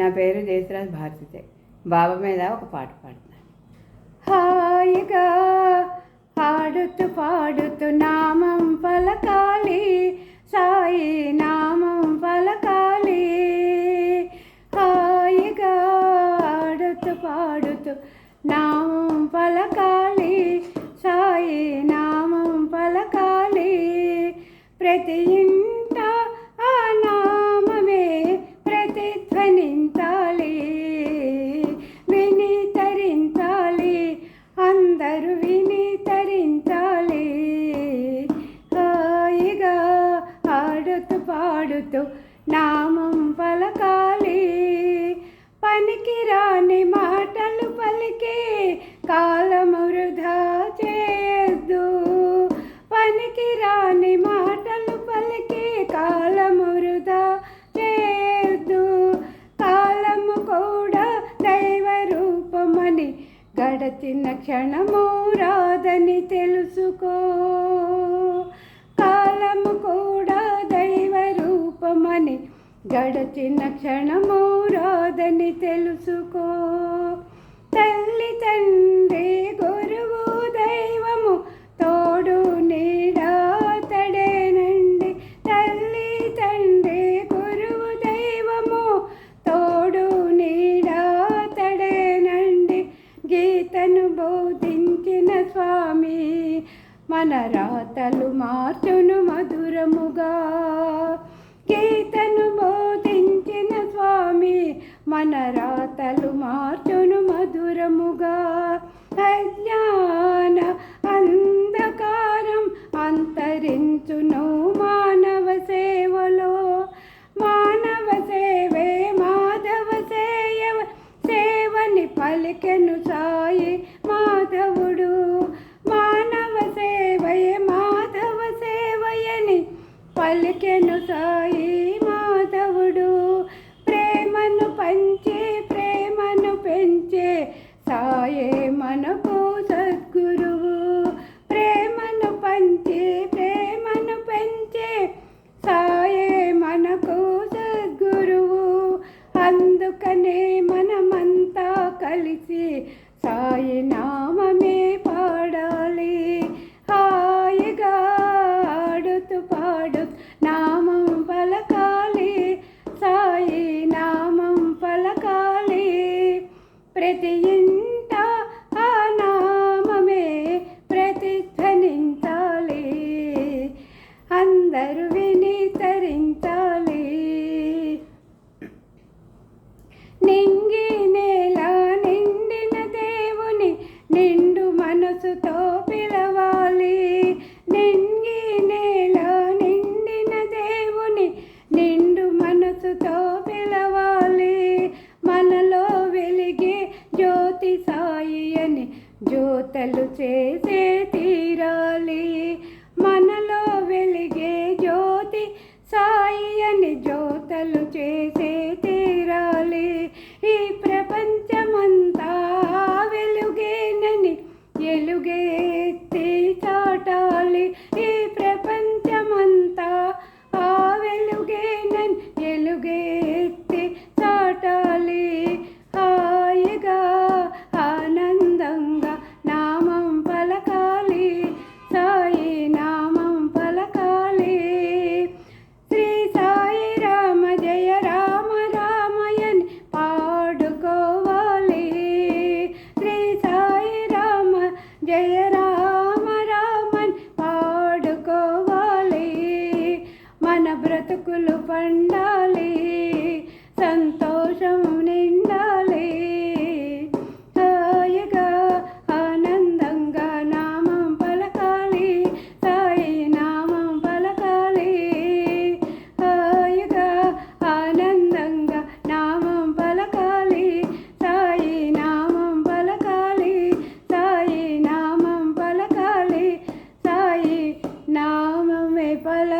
నా పేరు దేశరాజ్ భారతితే. బాబా మీద ఒక పాట పాడుతున్నాను హాయిగా పాడుతూ పాడుతూ నామం పలకాలి. సాయి నామం పలకాలి. హాయిగా ఆడుతూ పాడుతూ నామం పలకాలి. పనికి రాని మాటలు పలికి కాలము వృధా చేయొద్దు కాలము కూడా దైవ రూపమని గడచిన క్షణము రాదని తెలుసుకో. కాలము కూడా దైవ రూపమని గడచిన క్షణము రాదని తెలుసుకో. తల్లి తండ్రి మన రాతలు మార్చును మధురముగా. కీర్తను బోధించిన స్వామి మన రాతలు పలికెను సాయి మాధవుడు. ప్రేమను పంచే ప్రేమను పెంచే సాయే మనకు సద్గురువు. ప్రేమను పంచే ప్రేమను పెంచే సాయే మనకు సద్గురువు. అందుకనే మనమంతా కలిసి సాయి கதையன் చేసే బ్రతుకులు పండాలి సంతోషం నిండాలి. హాయిగా ఆనందంగా నామం పలకాలి సాయి నామం పలకాలి. హాయిగా ఆనందంగా నామం పలకాలి సాయి నామం పలకాలి సాయి నామం పలకాలి సాయి నామమే పల